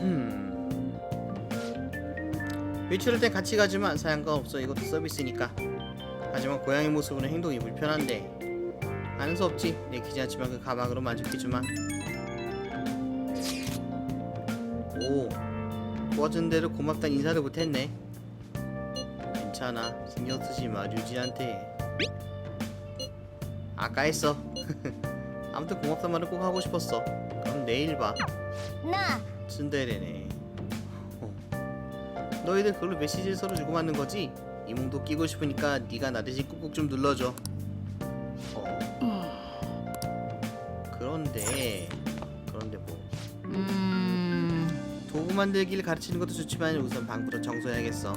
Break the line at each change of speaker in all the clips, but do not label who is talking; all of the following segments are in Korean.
음. 외출할 땐 같이 가지만 사양가 없어 이것도 서비스니까. 하지만 고양이 모습으로 행동이 불편한데 아는 수 없지 내키지 않지만 그 가방으로 만족해주마. 오, 도와준 대로 고맙단 인사를 못했네. 괜찮아, 신경 쓰지 마 류지한테. 아까 했어. 아무튼 고맙단 말을 꼭 하고 싶었어. 그럼 내일 봐.
な
쓴데레네. 어. 너희들 그걸로 메시지를 서로 주고받는 거지? 이몽도 끼고 싶으니까 네가 나 대신 꾹꾹 좀 눌러줘. 어. 그런데 그런데 뭐.
음.
도구 만들기를 가르치는 것도 좋지만 우선 방부터 청소해야겠어.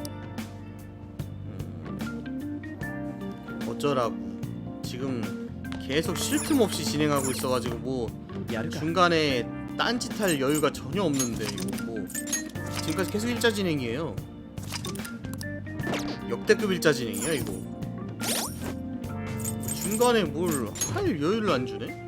음... 어쩌라고. 지금 계속 쉴 틈 없이 진행하고 있어가지고 뭐
야,
중간에 딴짓할 여유가 전혀 없는데 이거 뭐 지금까지 계속 일자 진행이에요. 역대급 일자 진행이야 이거. 중간에 뭘 할 여유를 안 주네?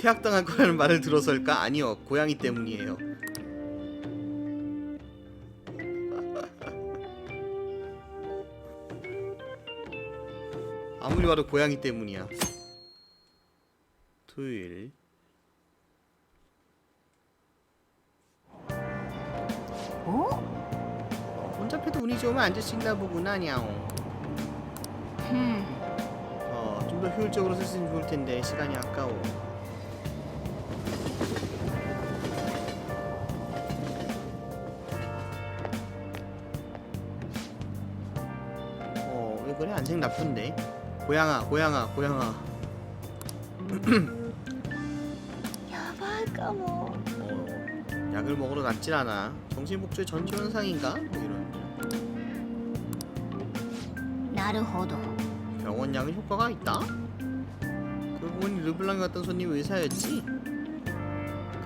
퇴학당할 거라는 말을 들어서일까? 아니요 고양이 때문이에요 아무리 봐도 고양이 때문이야 토요일
어?
혼자 패도 운이 좋으면 앉으신다 보구나 냐옹
ふん
어, 좀 더 효율적으로 썼으면 좋을 텐데 시간이 아까워. 그래? 안색 나쁜데. 고양아, 고양아, 고양아.
やばいかも
어, 약을 먹으러 갔질 않아. 정신복주의 전조 현상인가? 뭐 이런.
なるほど
병원 약은 효과가 있다? 그러고 보니 르블랑에 갔던 손님 의사였지?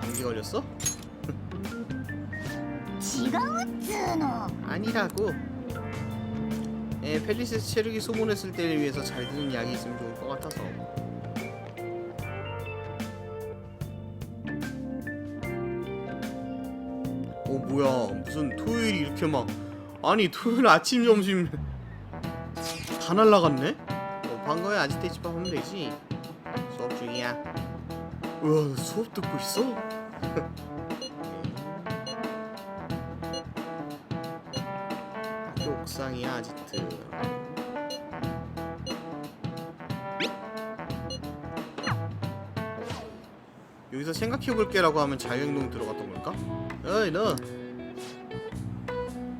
감기 걸렸어?
違うっつーの
아니라고. 에 펠리세스 체력이 소문했을 때를 위해서 잘 드는 약이 있으면 좋을 것 같아서. 어 뭐야 무슨 토요일이 이렇게 막 아니 토요일 아침 점심 다 날라갔네? 어, 방과에 아직도 집합 하면 되지 수업 중이야 우와 수업 듣고 있어? 학교 옥상이야 아 지트 여기서 생각해볼게라고 하면 자유행동 들어갔던 걸까? 어이 너!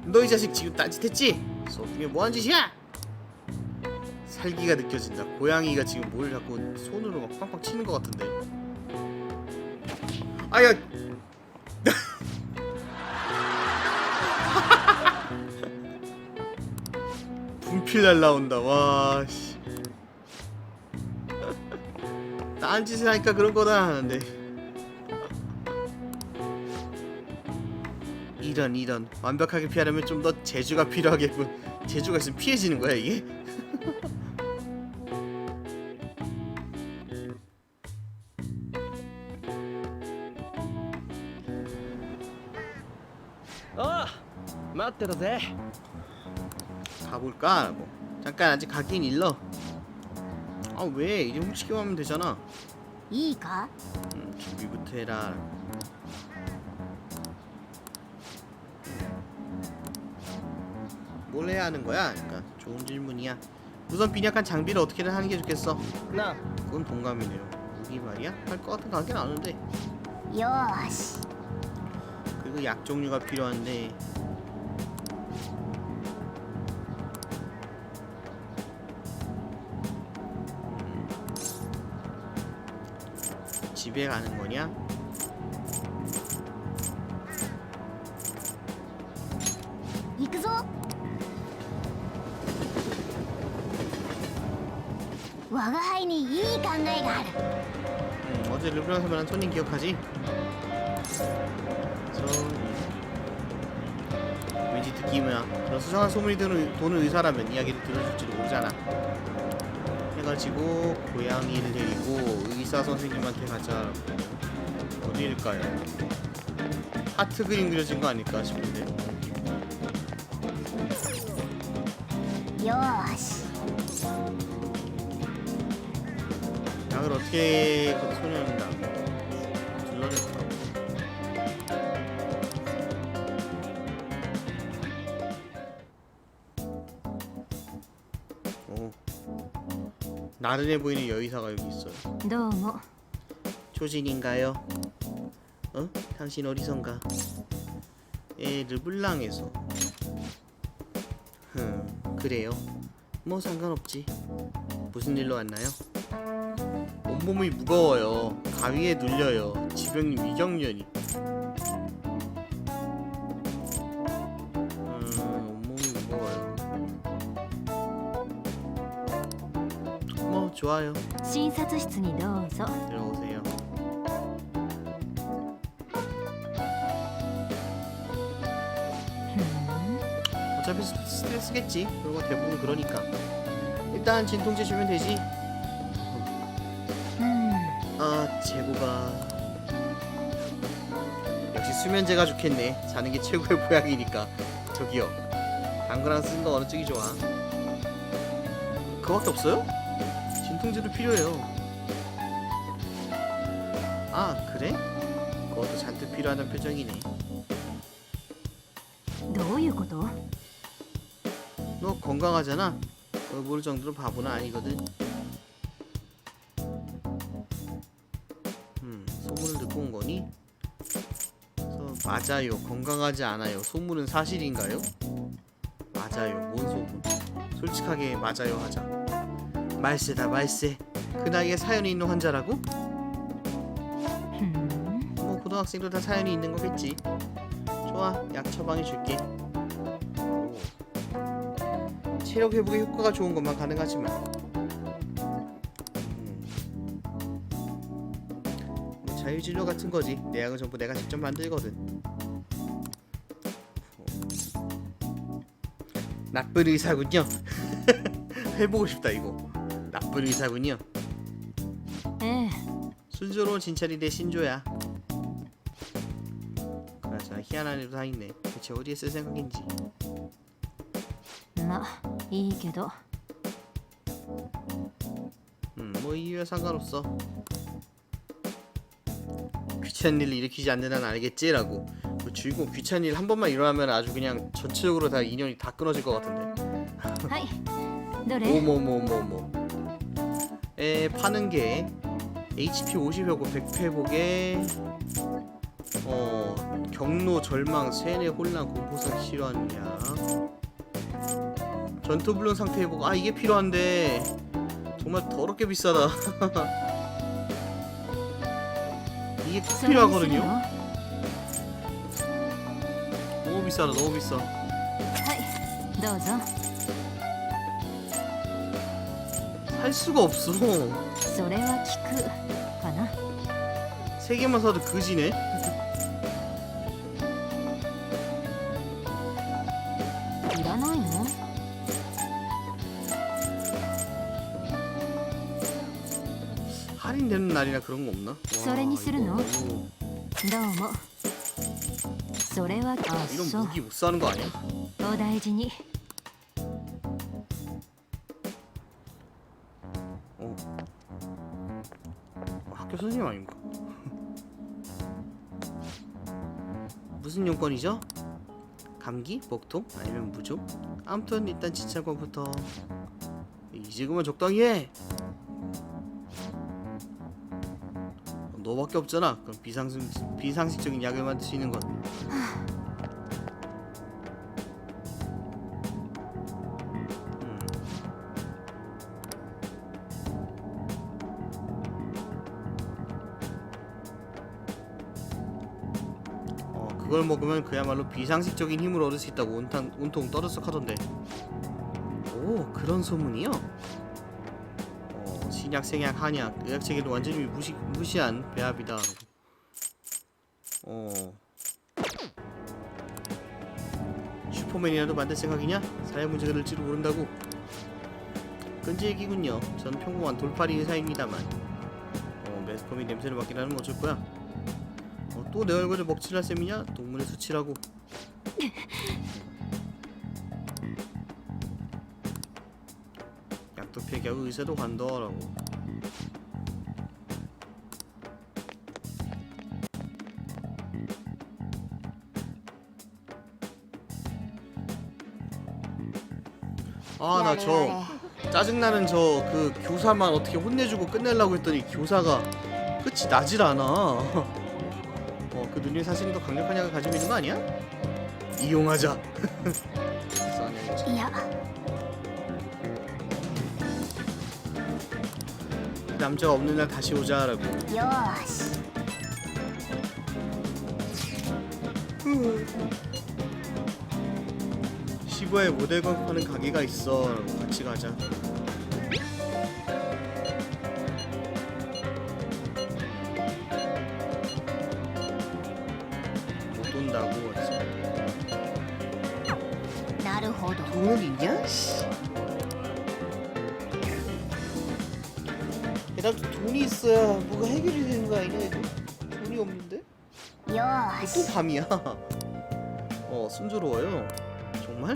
너 이 자식 지금 딴짓했지? 수업 중에 뭐한 짓이야? 살기가 느껴진다 고양이가 지금 뭘 자꾸 손으로 막 팡팡 치는 것 같은데 아야 분필 날라온다. 와 씨. 딴짓을 하니까 그런 거다 하는데. 이런 이런. 완벽하게 피하려면 좀 더 재주가 필요하겠군. 재주가 있으면 피해지는 거야 이게?
아 맞대다 ぜ
가볼까? 뭐 잠깐 아직 가긴 일러 아 왜 이제 훔치기만 하면 되잖아
いいか
음, 준비부터 해라 뭘 해야 하는 거야? 그러니까 좋은 질문이야. 우선 빈약한 장비를 어떻게든 하는 게 좋겠어.
なあ
그건 동감이네요. 무기 말이야? 할 것 같은 가긴 아는데.
よーし
그리고 약 종류가 필요한데. 집에 가는 거냐? 음, 어제 르브랑에서 만난 손님 기억하지? 왠지 느낌이야. 수상한 소문이 드는 돈을 의사라면 이야기를 들어줄지도 모르잖아. 해가지고 고양이를 데리고 의사 선생님한테 가자. 어디일까요? 하트 그림 그려진 거 아닐까 싶은데.
よーし
약을 어떻게 둘러댔다 나른해 보이는 여의사가 여기 있어요
どうも
초진인가요? 어? 당신 어디선가? 에 르블랑에서 흠 그래요 뭐 상관없지 무슨 일로 왔나요? 온몸이 무거워요 가위에 눌려요 지병님 위경련이 좋아요
診察室にどうぞ
들어오세요. 어차피 스- 스트레스겠지. 그리고 대부분 그러니까. 일단 진통제 주면 되지.
うん
아 재고가 역시 수면제가 좋겠네. 자는 게 최고의 보약이니까. 저기요. 당근랑 쓴 거 어느 쪽이 좋아? 그거밖에 없어요? 진통제도 필요해요. 아 그래? 그것도 잔뜩 필요하다는 표정이네.
どういうこと
너 건강하잖아. 그걸 모를 정도로 바보는 아니거든. 음, 소문을 듣고 온 거니? 그래서 맞아요. 건강하지 않아요. 소문은 사실인가요? 맞아요. 뭔 소문? 솔직하게 맞아요 하자. 말세다 말세. 그 나이에 사연이 있는 환자라고? ふん뭐 고등학생도 다 사연이 있는 거겠지. 좋아, 약 처방해 줄게. 오. 체력 회복에 효과가 좋은 것만 가능하지만. 음. 뭐 자유진료 같은 거지. 내 약은 전부 내가 직접 만들거든. 어. 나쁜 의사군요. 해보고 싶다 이거. 나쁜 의사군요.
ええ
순조로운 진찰이 내 신조야. 그나저나 희한한 애도 다 있네. 대체 어디에 쓸 생각인지.
まいいけど
음, 뭐 이유야 상관없어. 귀찮은 일을 일으키지 않는 한 알겠지라고. 뭐 주인공 귀찮은 일 한 번만 일어나면 아주 그냥 전체적으로 다 인연이 다 끊어질 것 같은데.
はいどれ
오모모모모. 에 파는 게 HP 50회고 100회복에 어 경로 절망 세뇌 혼란 공포상 실화냐 전투 불능 상태 회복 아 이게 필요한데 정말 더럽게 비싸다 이게 꼭
それにする
필요하거든요
の
너무 비싸다 너무 비싸
はいどうぞ
살 수가 없어
それは聞くかな
세 개만 사도 그지네
いらないの
할인되는 날이나 그런 거 없나?
それにするの
이거 너무-
どうもそれはあ
이런
そう
무기 못 사는 거 아니야?
お大事に
어. 학교 선생님 아닙니까? 무슨 용건이죠? 감기? 복통? 아니면 무좀? 아무튼 일단 지찰관부터 이제 그만 적당히 해 너밖에 없잖아 그럼 비상식, 비상식적인 약을 있는 건 어, 그걸 먹으면 그야말로 비상식적인 힘을 얻을 수 있다고 온통, 온통 떠들썩하던데. 오 그런 소문이요? 어, 신약, 생약, 한약, 의학 체계를 완전히 무시, 무시한 배합이다. 어. 슈퍼맨이라도 만들 생각이냐? 사회 문제가 될지도 모른다고? 끈질기군요. 전 평범한 돌팔이 의사입니다만. 어 매스컴이 냄새를 맡긴 하면 어쩔 거야? 어, 또 내 얼굴을 먹칠할 셈이냐? 동문의 수치라고. 약도 폐기하고 의사도 간다라고. 아 나 저 짜증나는 저 그 교사만 어떻게 혼내주고 끝내려고 했더니 교사가 끝이 나질 않아. 어 그 눈이 사실은 더 강력한 약을 가지고 있는 거 아니야? 이용하자. 야, 남자 없는 날 다시 오자라고. 시부에 모델 광고 하는 가게가 있어. 같이 가자. 있어야 뭐가 해결이 되는 거 아니냐 얘도? 돈이 없는데? 또 밤이야 어 순조로워요 정말?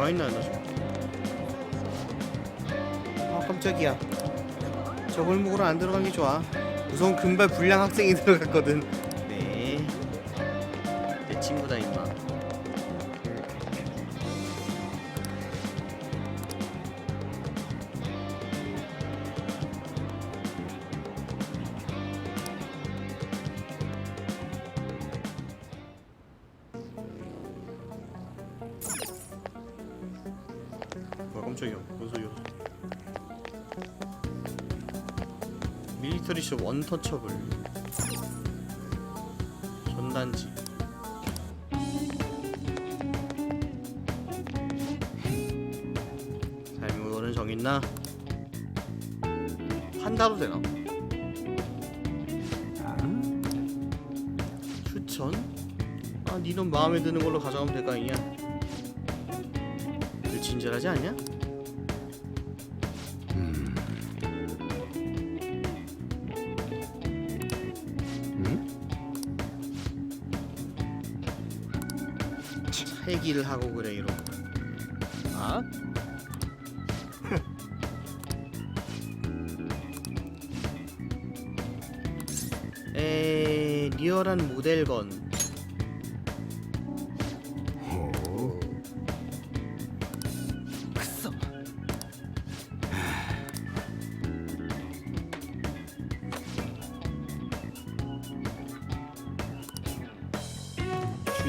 대화 있나 나 좀. 아 깜짝이야. 저 골목으로 안 들어간 게 좋아. 우선 금발 불량 학생이 들어갔거든. 원터처블 전단지 삶의 원은 정했나? 한 달로 되나? 음? 추천? 아 니놈 마음에 드는 걸로 가져가면 될거 아니냐? 늘 친절하지 않냐? 회기를 하고 그래 이러고
아?
에 리얼한 모델건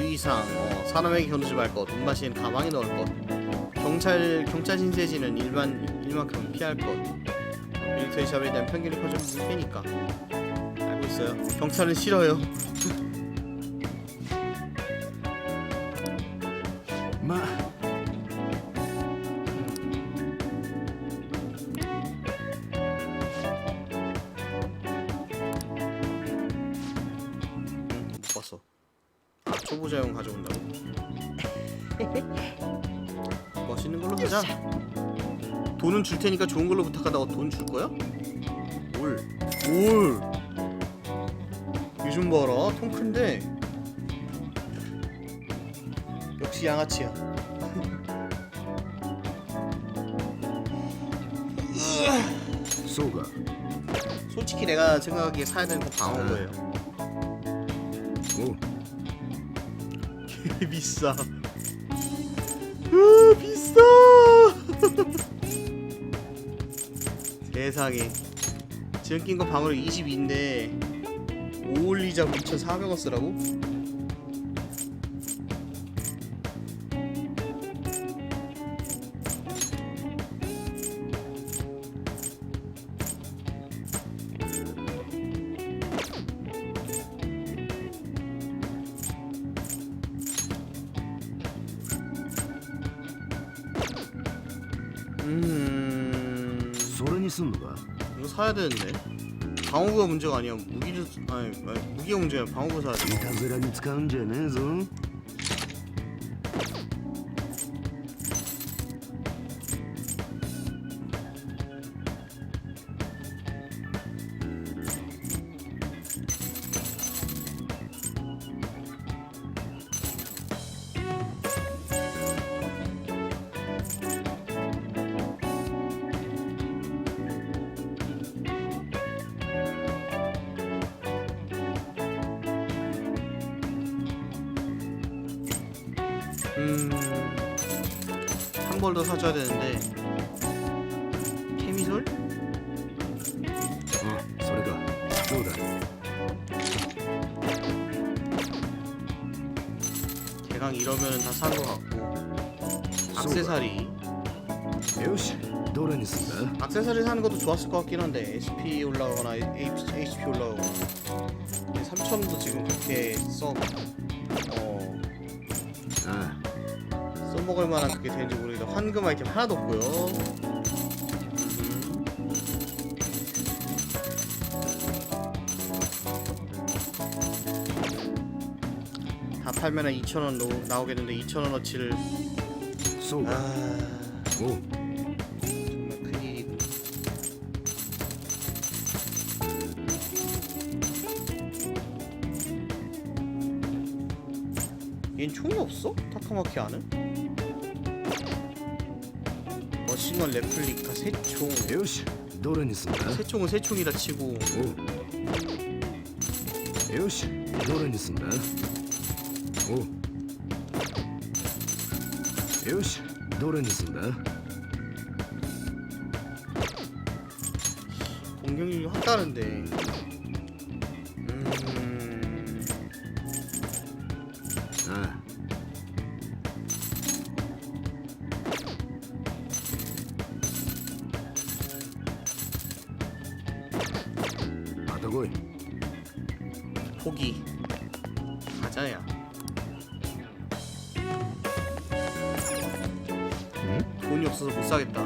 주의사항 어, 사람에게 겨누지 말 것, 돈마시는 가방에 넣을 것, 경찰 경찰 신세지는 일반 일만큼 피할 것. 밀리터리 샵에 대한 편견이 커지면 문제니까 알고 있어요. 경찰은 싫어요. 테니까 좋은 걸로 부탁하다가 어, 돈줄 거야? 올. 올. 요즘 봐라. 통 큰데. 역시 양아치야.
소가.
솔직히 내가 생각하기에 사야 되는 건 방어거예요
네. 오.
개 비싸. 으, 비싸. 세상에. 지금 낀 거 방으로 22인데 오올리자고 2,400원 쓰라고? 음...
それにすんのか
이거 사야 되는데 방어구가 문제가 아니야 무기를 아니, 아니 무기가 문제야 방어구 사야
い
돼
たずらに使うんじゃねえぞ
케미솔?
あそれかどうだ
개강 이러면 다 산 거 같고 악세사리
よしどれにすんだ
악세사리 사는 것도 좋았을 것 같긴 한데 SP 올라가거나 HP, HP 올라가거나 근데 3천도 지금 그렇게 써 어,
あ
써먹을 만한 그게 되는지 모르겠다 황금 아이템 하나도 없고요 팔면 한 2,000원 나오겠는데 2,000원어치를
소가
아...
오.
정말 큰일이고 얜 총이 없어? 타카마키 아는? 머신건 레플리카 세총.
요시 노래니 쓴다.
세총은 세 총이다 치고.
요시 노래니 쓴다. すんだおうよしどれにすんだ
공격력이 확 다른데 음...
ああ また来い
포기 가자야 없어서 못 사겠다.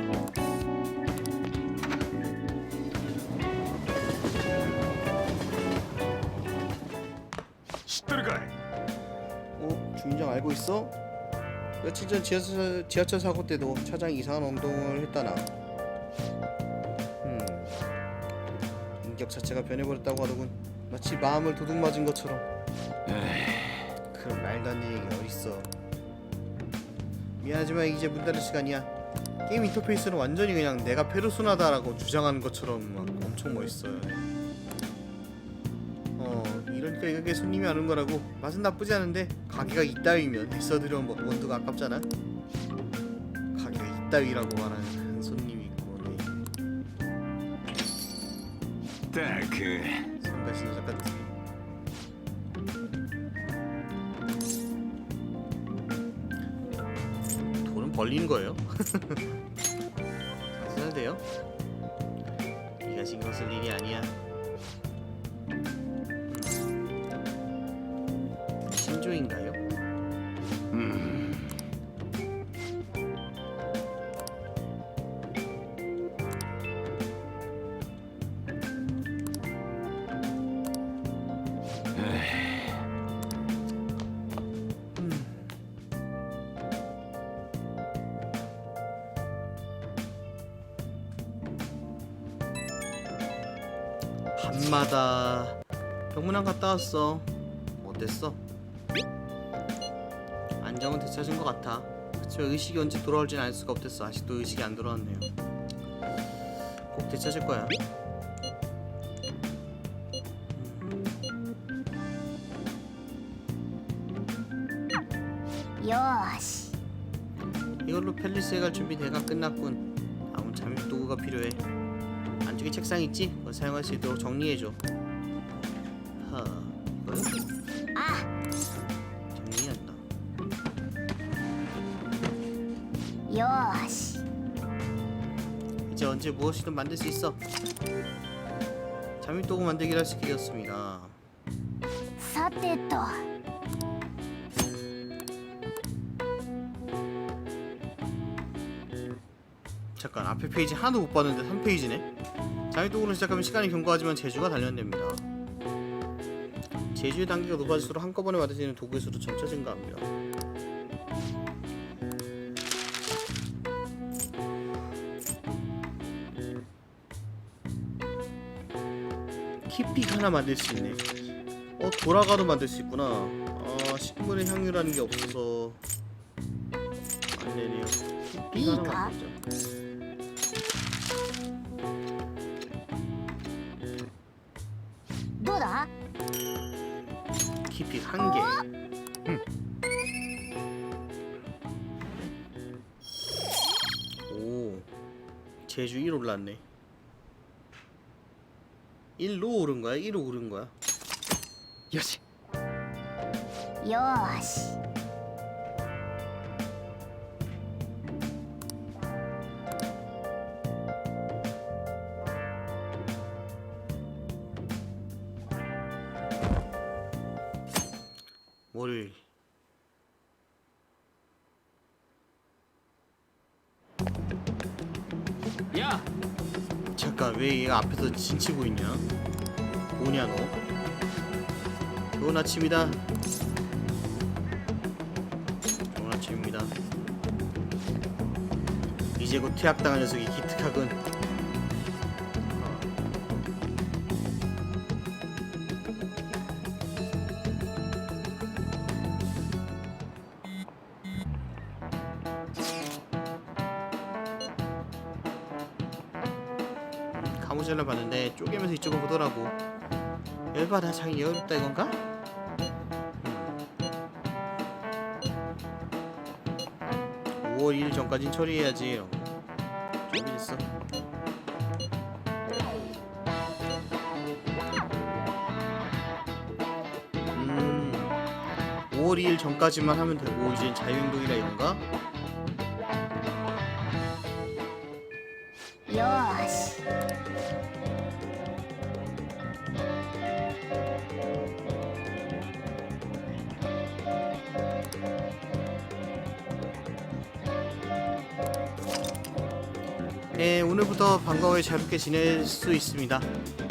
어? 주인장
알고 있어? 며칠 전 지하철, 지하철 사고 때도 차장이 이상한 운동을 했다나. 음. 인격 자체가 변해버렸다고 하더군. 마치 마음을 도둑 맞은 것처럼. 그런 말도 안 되는 얘기 어딨어. 미안하지만 이제 문 닫을 시간이야. 게임 인터페이스는 완전히 그냥 내가 페르소나다라고 주장하는 것처럼 막 엄청 멋있어요 어 이러니까 이게 손님이 안온 거라고 맛은 나쁘지 않은데 가게가 이따위면 비싸 들여온 뭐- 원두가 아깝잖아 가게가 이따위라고 말하는 손님이 있고 네.
딱 그.
벌리는 거예요? 장사잘 돼요? 밤마다 병문안 갔다 왔어. 어땠어? 안정은 되찾은 것 같아. 그치만 의식이 언제 돌아올진 알 수가 없댔어. 아직도 의식이 안 돌아왔네요. 꼭 되찾을
거야.よーし
이걸로 팰리스에 갈 준비 대가 끝났군. 다음은 잠입 도구가 필요해. 안쪽에 책상 있지? 그걸 사용할 수 있도록 정리해줘. 하, 이거요?
あ
정리한다.
よーし
이제 언제 무엇이든 만들 수 있어. 잠입 도구 만들기를 할 수 있게 되었습니다.
さてと
잠깐 앞에 페이지 하나도 못 봤는데 3페이지네. 도구로 시작하면 시간이 경과하지만 재주가 단련됩니다. 재주의 단계가 높아질수록 한꺼번에 만들 수 있는 도구의 수도 점차 증가합니다. 키픽 하나 만들 수 있네. 어 돌아가도 만들 수 있구나. 아 식물의 향유라는 게 없어서 안 되네요. 키픽 하나? 만들자. 한 개. 오, 제주 1 올랐네. 1로 오른 거야? 1로 오른 거야?
여시.
よーし
왜 얘가 앞에서 진치고 있냐? 뭐냐 너? 좋은 아침이다. 좋은 아침입니다. 이제 곧 퇴학당한 녀석이 기특하군. 보더라고. 열받아 자기 여유롭다 이건가? 음. 5월 2일 전까진 처리해야지. 준비됐어. 음. 5월 2일 전까지만 하면 되고 이제 자유행동이라 이건가?
よ
네, 오늘부터 방과후에 자유롭게 지낼 수 있습니다.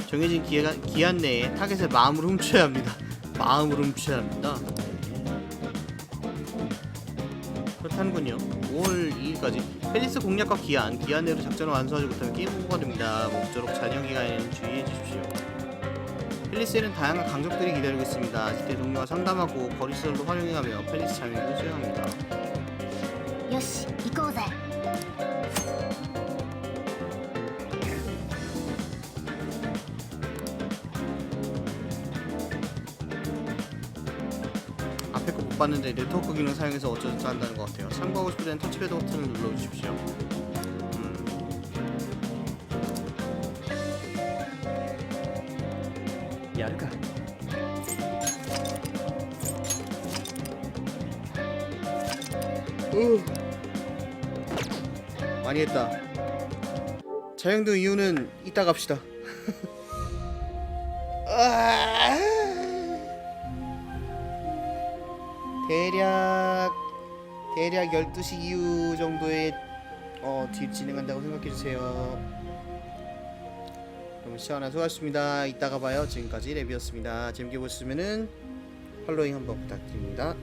정해진 기간, 기한 내에 타겟의 마음을 훔쳐야 합니다. 마음을 훔쳐야 합니다. 하는군요. 5월 2일까지. 펠리스 공략과 기한 기한 내로 작전을 완수하지 못하면 게임 오버가 됩니다. 목조록 잔여 기간에는 주의해 주십시오. 펠리스에는 다양한 강적들이 기다리고 있습니다. 지대 동료와 상담하고 거리수들도 활용해가며 펠리스 장면을 수행합니다.
よし
못 봤는데 네트워크 기능 사용해서 어쩌저쩌 한다는 것 같아요 참고하고 싶을 땐 터치패드 버튼을 눌러주십시오 음.
야르가.
많이 했다. 자영등 이유는 이따 갑시다. 아. 대략 12시 이후 정도에 어, 딜 진행한다고 생각해 주세요. 그럼 시원한 수고하셨습니다. 이따가 봐요. 지금까지 랩이었습니다. 재밌게 보셨으면은 팔로잉 한번 부탁드립니다.